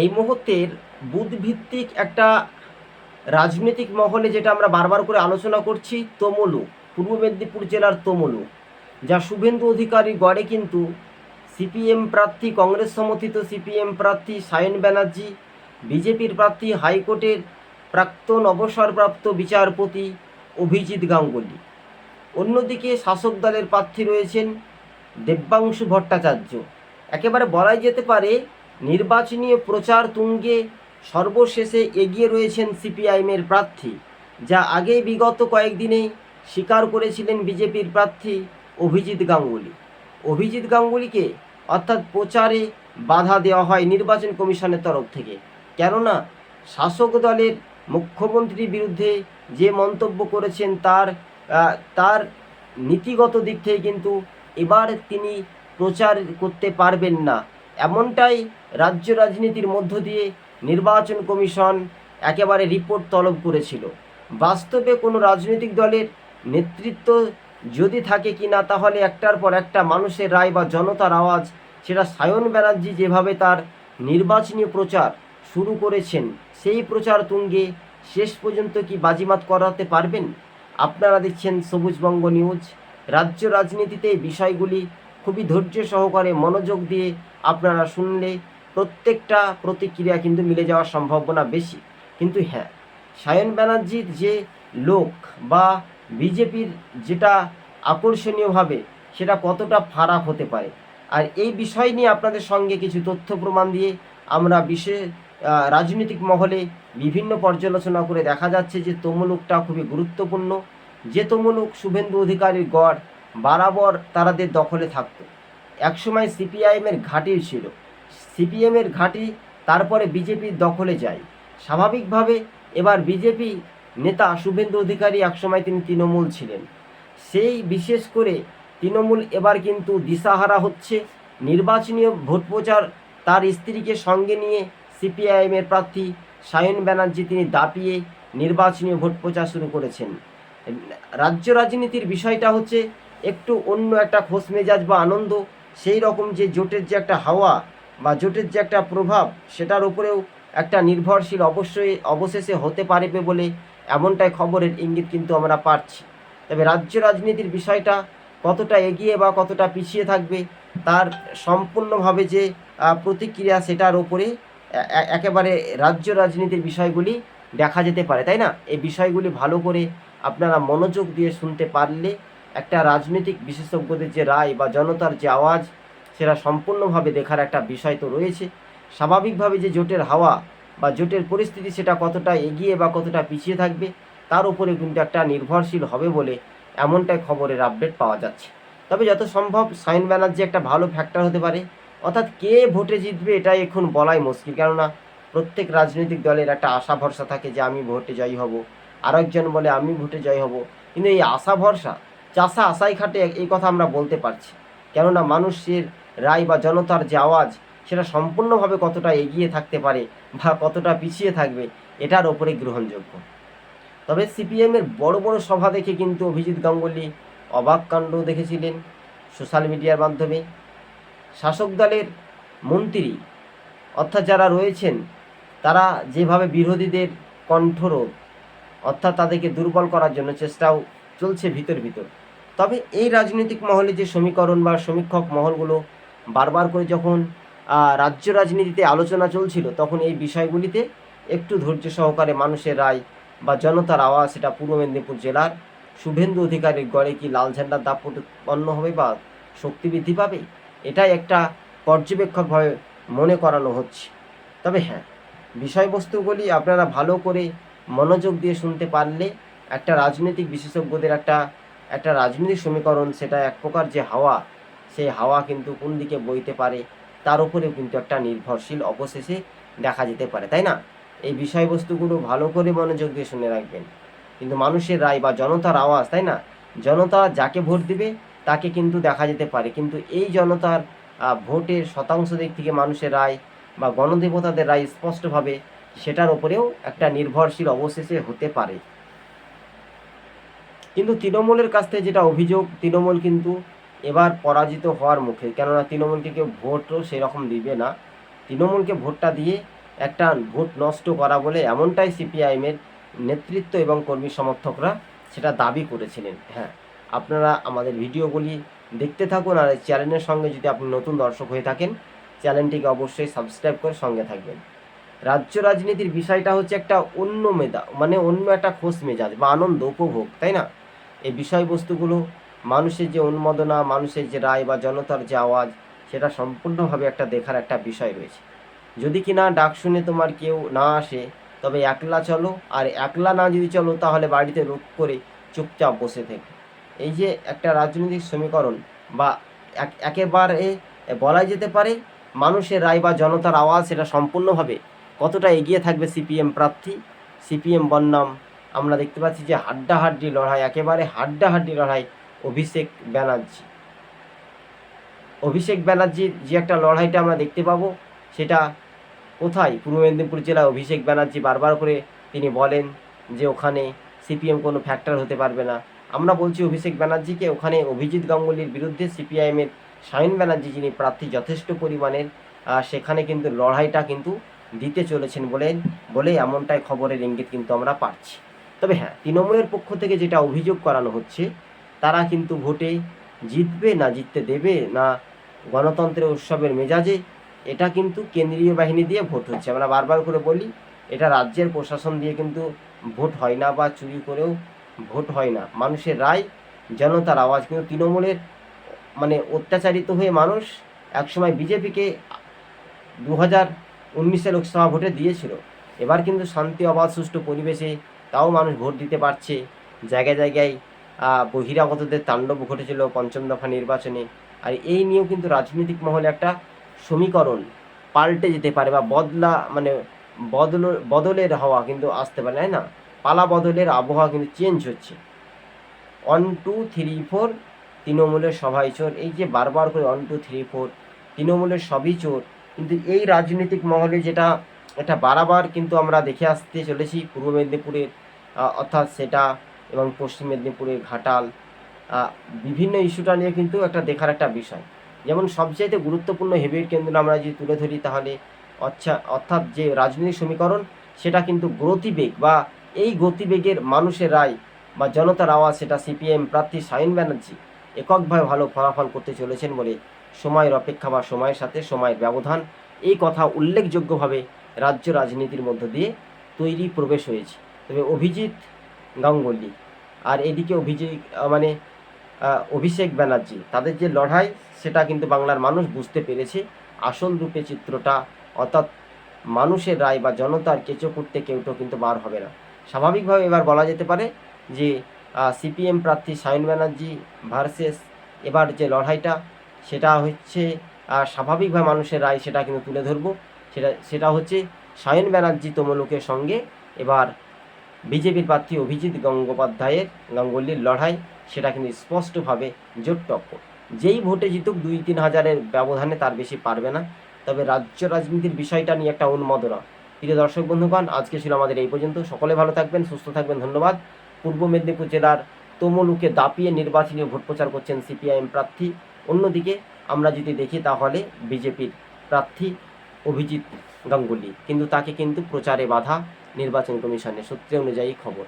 এই মুহূর্তের বুধভিত্তিক একটা রাজনৈতিক মহলে যেটা আমরা বারবার করে আলোচনা করছি তমলু, পূর্ব মেদিনীপুর জেলার তমলু, যা শুভেন্দু অধিকারী গড়ে কিন্তু সিপিএম প্রার্থী, কংগ্রেস সমর্থিত সিপিএম প্রার্থী সায়ন ব্যানার্জি, বিজেপির প্রার্থী হাইকোর্টের প্রাক্তন অবসরপ্রাপ্ত বিচারপতি অভিজিৎ গাঙ্গুলি। অন্যদিকে শাসক দলের প্রার্থী রয়েছেন দেব্যাংশু ভট্টাচার্য। একেবারে বলাই যেতে পারে নির্বাচনী প্রচার তুঙ্গে সর্বশেষে এগিয়ে রয়েছেন সিপিআইএমের প্রার্থী, যা আগেই বিগত কয়েকদিনে স্বীকার করেছিলেন বিজেপির প্রার্থী অভিজিৎ গাঙ্গুলি। অভিজিৎ গাঙ্গুলিকে অর্থাৎ প্রচারে বাধা দেওয়া হয় নির্বাচন কমিশনের তরফ থেকে। কেননা, শাসক দলের মুখ্যমন্ত্রীর বিরুদ্ধে যে মন্তব্য করেছেন তার তার নীতিগত দিক থেকে কিন্তু এবার তিনি প্রচার করতে পারবেন না। এমনটাই রাজ্য রাজনীতির মধ্য দিয়ে নির্বাচন কমিশন একেবারে রিপোর্ট তলব করেছিল। বাস্তবে কোনো রাজনৈতিক দলের নেতৃত্ব যদি থাকে কি না, তাহলে একটার পর একটা মানুষের রায় বা জনতার আওয়াজ, সেটা সায়ন ব্যানার্জি যেভাবে তার নির্বাচনী প্রচার শুরু করেছেন, সেই প্রচার তুঙ্গে শেষ পর্যন্ত কি বাজিমাত করাতে পারবেন? আপনারা দেখছেন সবুজবঙ্গ নিউজ। রাজ্য রাজনীতিতে বিষয়গুলি খুবই ধৈর্য সহকারে মনোযোগ দিয়ে আপনারা শুনলে প্রত্যেকটা প্রতিক্রিয়া কিন্তু মিলে যাওয়ার সম্ভাবনা বেশি। কিন্তু হ্যাঁ সায়ন ব্যানার্জির যে লোক বা বিজেপির যেটা আকর্ষণীয়ভাবে সেটা কতটা ফারাক হতে পারে। আর এই বিষয় নিয়ে আপনাদের সঙ্গে কিছু তথ্য প্রমাণ দিয়ে আমরা বিশেষ রাজনৈতিক মহলে বিভিন্ন পর্যালোচনা করে দেখা যাচ্ছে যে তমলুকটা খুবই গুরুত্বপূর্ণ। যে তমলুক শুভেন্দু অধিকারীর গড় বরাবর তারাদের দখলে থাকতো। একসময় সিপিআইএমের ঘাঁটি ছিল। সিপিএমের ঘাঁটি, তারপরে বিজেপির দখলে যায়। স্বাভাবিকভাবে এবার বিজেপি নেতা শুভেন্দু অধিকারী একসময় তিনি তৃণমূল ছিলেন। সেই বিশেষ করে তৃণমূল এবার কিন্তু দিশাহারা হচ্ছে। নির্বাচনী ভোট প্রচার তার স্ত্রীকে সঙ্গে নিয়ে সিপিআইএমের প্রার্থী সায়ন ব্যানার্জি তিনি দাপিয়ে নির্বাচনী ভোট প্রচার শুরু করেছেন। রাজ্য রাজনীতির বিষয়টা হচ্ছে একটু অন্য একটা খোশ মেজাজ বা আনন্দ, সেই রকম যে জোটের যে একটা হাওয়া বা জোটের যে একটা প্রভাব, সেটার উপরেও একটা নির্ভরশীল অবশ্যই অবশেষে হতে পারবে বলে এমনটাই খবরের ইঙ্গিত কিন্তু আমরা পাচ্ছি। তবে রাজ্য রাজনীতির বিষয়টা কতটা এগিয়ে বা কতটা পিছিয়ে থাকবে, তার সম্পূর্ণভাবে যে প্রতিক্রিয়া সেটার ওপরে একেবারে রাজ্য রাজনীতির বিষয়গুলি দেখা যেতে পারে, তাই না? এই বিষয়গুলি ভালো করে আপনারা মনোযোগ দিয়ে শুনতে পারলে একটা রাজনৈতিক বিশেষজ্ঞদের যে রায় বা জনতার যে আওয়াজ সেটা সম্পূর্ণভাবে দেখার একটা বিষয় তো রয়েছে। স্বাভাবিকভাবে যে জোটের হাওয়া বা জোটের পরিস্থিতি সেটা কতটা এগিয়ে বা কতটা পিছিয়ে থাকবে, তার উপরে কিন্তু একটা নির্ভরশীল হবে বলে এমনটাই খবরের আপডেট পাওয়া যাচ্ছে। তবে যত সম্ভব সাইন ব্যানার্জি একটা ভালো ফ্যাক্টর হতে পারে। অর্থাৎ কে ভোটে জিতবে এটাই এখন বলাই মুশকিল। কেননা প্রত্যেক রাজনৈতিক দলের একটা আশা ভরসা থাকে যে আমি ভোটে জয়ী হব। আরেকজন বলে, আমি ভোটে জয়ী হব। কিন্তু এই আশা ভরসা, চাষা আশাই খাটে এই কথা আমরা বলতে পারছি। কেননা মানুষের রায় বা জনতার যে আওয়াজ, সেটা সম্পূর্ণভাবে কতটা এগিয়ে থাকতে পারে বা কতটা পিছিয়ে থাকবে, এটার ওপরে গ্রহণযোগ্য। তবে সিপিএমের বড় বড় সভা দেখে কিন্তু অভিজিৎ গাঙ্গুলি অবাক কাণ্ড দেখেছিলেন সোশ্যাল মিডিয়ার মাধ্যমে। শাসক দলের মন্ত্রী, অর্থাৎ যারা রয়েছেন, তারা যেভাবে বিরোধীদের কণ্ঠরোধ, অর্থাৎ তাদেরকে দুর্বল করার জন্য চেষ্টাও চলছে ভিতর ভিতর। তবে এই রাজনৈতিক মহলে যে সমীকরণ বা সমীক্ষক মহলগুলো বারবার করে যখন রাজ্য রাজনীতিতে আলোচনা চলছিল, তখন এই বিষয়গুলিতে একটু ধৈর্য সহকারে মানুষের রায় বা জনতার আওয়াজ সেটা পূর্ব মেদিনীপুর জেলার শুভেন্দু অধিকারীর গড়ে কি লাল ঝান্ডার দাপট উৎপন্ন হবে বা শক্তি বৃদ্ধি পাবে? এটাই একটা পর্যবেক্ষকভাবে মনে করানো হচ্ছে। তবে হ্যাঁ বিষয়বস্তুগুলি আপনারা ভালো করে মনোযোগ দিয়ে শুনতে পারলে একটা রাজনৈতিক বিশেষজ্ঞদের একটা একটা রাজনৈতিক সমীকরণ, সেটা এক প্রকার যে হাওয়া সেই হাওয়া কিন্তু কোন দিকে বইতে পারে, তার উপরেও কিন্তু একটা নির্ভরশীল অবশেষে দেখা যেতে পারে, তাই না? এই বিষয়বস্তুগুলো ভালো করে মনোযোগ দিয়ে শুনে রাখবেন। কিন্তু মানুষের রায় বা জনতার আওয়াজ, তাই না? জনতা যাকে ভোট দিবে, তাকে কিন্তু দেখা যেতে পারে। কিন্তু এই জনতার ভোটের শতাংশ দিক থেকে মানুষের রায় বা গণদেবতাদের রায় স্পষ্টভাবে সেটার ওপরেও একটা নির্ভরশীল অবশেষে হতে পারে। কিন্তু তৃণমূলের কাছ থেকে যেটা অভিযোগ, তৃণমূল কিন্তু এবার পরাজিত হওয়ার মুখে, কেননা তৃণমূলকে কেউ ভোটও সেরকম দিবে না। তৃণমূলকে ভোটটা দিয়ে একটা ভোট নষ্ট করা বলে এমনটাই সিপিআইএমের নেতৃত্ব এবং কর্মী সমর্থকরা সেটা দাবি করেছিলেন। হ্যাঁ আপনারা আমাদের ভিডিওগুলি দেখতে থাকুন আর এই চ্যানেলের সঙ্গে যদি আপনি নতুন দর্শক হয়ে থাকেন, চ্যানেলটিকে অবশ্যই সাবস্ক্রাইব করে সঙ্গে থাকবেন। রাজ্য রাজনীতির বিষয়টা হচ্ছে একটা অন্য মেধা মানে অন্য একটা খোশ মেজাজ বা আনন্দ, উপভোগ, তাই না? এই বিষয়বস্তুগুলো মানুষের যে উন্মাদনা, মানুষের যে রায় বা জনতার যে আওয়াজ, সেটা সম্পূর্ণভাবে একটা দেখার একটা বিষয় রয়েছে। যদি কি না ডাক শুনে তোমার কেউ না আসে, তবে একলা চলো, আর একলা না যদি চলো, তাহলে বাড়িতে রোগ করে চুপচাপ বসে থেকে। এই যে একটা রাজনৈতিক সমীকরণ বা এক- একেবারে বলা যেতে পারে, মানুষের রায় বা জনতার আওয়াজ, সেটা সম্পূর্ণভাবে কতটা এগিয়ে থাকবে সিপিএম প্রার্থী? সিপিএম বন্যাম আমরা দেখতে পাচ্ছি যে হাড্ডাহাড্ডি লড়াই, একেবারে হাড্ডাহাড্ডি লড়াই অভিষেক ব্যানার্জি। অভিষেক ব্যানার্জির যে একটা লড়াইটা আমরা দেখতে পাবো, সেটা কোথায়? পূর্ব মেদিনীপুর জেলায় অভিষেক ব্যানার্জি বারবার করে তিনি বলেন যে ওখানে সিপিএম কোনো ফ্যাক্টর হতে পারবে না। আমরা বলছি অভিষেক ব্যানার্জিকে ওখানে অভিজিৎ গাঙ্গুলির বিরুদ্ধে সিপিআইএমের শাহিন ব্যানার্জি যিনি প্রার্থী যথেষ্ট পরিমাণের সেখানে কিন্তু লড়াইটা কিন্তু দিতে চলেছেন বলেন, বলে এমনটাই খবরের ইঙ্গিত কিন্তু আমরা পাচ্ছি। তবে হ্যাঁ তৃণমূলের পক্ষ থেকে যেটা অভিযোগ করানো হচ্ছে তারা কিন্তু ভোটে জিতবে না জিততে দেবে না গণতন্ত্রের উৎসবের মেজাজে, এটা কিন্তু কেন্দ্রীয় বাহিনী দিয়ে ভোট হচ্ছে। আমরা বারবার করে বলি, এটা রাজ্যের প্রশাসন দিয়ে কিন্তু ভোট হয় না বা চুরি করেও ভোট হয় না। মানুষের রায়, জনতার আওয়াজ। কিন্তু তৃণমূলের মানে অত্যাচারিত হয়ে মানুষ একসময় বিজেপিকে দু হাজার উনিশে লোকসভা ভোটে দিয়েছিল। এবার কিন্তু শান্তি, অবাধ, সুষ্ঠু পরিবেশে তাও মানুষ ভোট দিতে পারছে। জায়গায় জায়গায় বহিরাগতদের তাণ্ডব ঘটেছিল পঞ্চম দফা নির্বাচনে। আর এই নিয়েও কিন্তু রাজনৈতিক মহলে একটা সমীকরণ পাল্টে যেতে পারে বা বদলা মানে বদল, বদলের হাওয়া কিন্তু আসতে পারে, তাই না? পালা বদলের আবহাওয়া কিন্তু চেঞ্জ হচ্ছে। ওয়ান টু থ্রি ফোর তৃণমূলের সভাই চোর। এই যে বারবার করে ওয়ান টু থ্রি ফোর তৃণমূলের সবই চোর। কিন্তু এই রাজনৈতিক মহলে যেটা, এটা বারবার কিন্তু আমরা দেখে আসতে চলেছি। পূর্ব মেদিনীপুরের অর্থাৎ সেটা এবং পশ্চিম মেদিনীপুরের ঘাটাল বিভিন্ন ইস্যুটা নিয়ে কিন্তু একটা দেখার একটা বিষয়। যেমন সবচাইতে গুরুত্বপূর্ণ হেভির কেন্দ্র আমরা যদি তুলে ধরি তাহলে অর্থাৎ যে রাজনৈতিক সমীকরণ, সেটা কিন্তু গতিবেগ বা এই গতিবেগের মানুষের রায় বা জনতার আওয়াজ, সেটা সিপিএম প্রার্থী শাহিন ব্যানার্জি এককভাবে ভালো ফলাফল করতে চলেছেন বলে সময়ের অপেক্ষা বা সময়ের সাথে সময়ের ব্যবধান এই কথা উল্লেখযোগ্যভাবে রাজ্য রাজনীতির মধ্য দিয়ে তৈরি প্রবেশ হয়েছে। তবে অভিজিৎ গাঙ্গুলি আর এদিকে অভিজিৎ মানে অভিষেক ব্যানার্জি, তাদের যে লড়াই, সেটা কিন্তু বাংলার মানুষ বুঝতে পেরেছে। আসল রূপে চিত্রটা, অর্থাৎ মানুষের রায় বা জনতার কেঁচো করতে কেউটো কিন্তু বার হবে না। স্বাভাবিকভাবে এবার বলা যেতে পারে যে সিপিএম প্রার্থী সায়ন ব্যানার্জি ভার্সেস এবার যে লড়াইটা, সেটা হচ্ছে স্বাভাবিকভাবে মানুষের রায় সেটা কিন্তু তুলে ধরবো। সেটা সেটা হচ্ছে শাহিন ব্যানার্জি তমলুকের সঙ্গে এবার বিজেপির প্রার্থী অভিজিৎ গঙ্গোপাধ্যায়ের গাঙ্গুলির লড়াই সেটা কিন্তু স্পষ্টভাবে জোট টক্কর যেই ভোটে জিতুক দুই তিন হাজারের ব্যবধানে তার বেশি পারবে না। তবে রাজ্য রাজনীতির বিষয়টা নিয়ে একটা উন্মাদনা। প্রিয় দর্শক বন্ধুগণ, আজকে ছিল আমাদের এই পর্যন্ত। সকলে ভালো থাকবেন, সুস্থ থাকবেন, ধন্যবাদ। পূর্ব মেদিনীপুর জেলার তমলুকে দাপিয়ে নির্বাচনী ভোট প্রচার করছেন সিপিআইএম প্রার্থী। অন্যদিকে আমরা যদি দেখি তাহলে বিজেপির প্রার্থী অভিজিৎ গাঙ্গুলি। কিন্তু তাকে কিন্তু প্রচারে বাধা নির্বাচন কমিশনের সূত্রে অনুযায়ী খবর।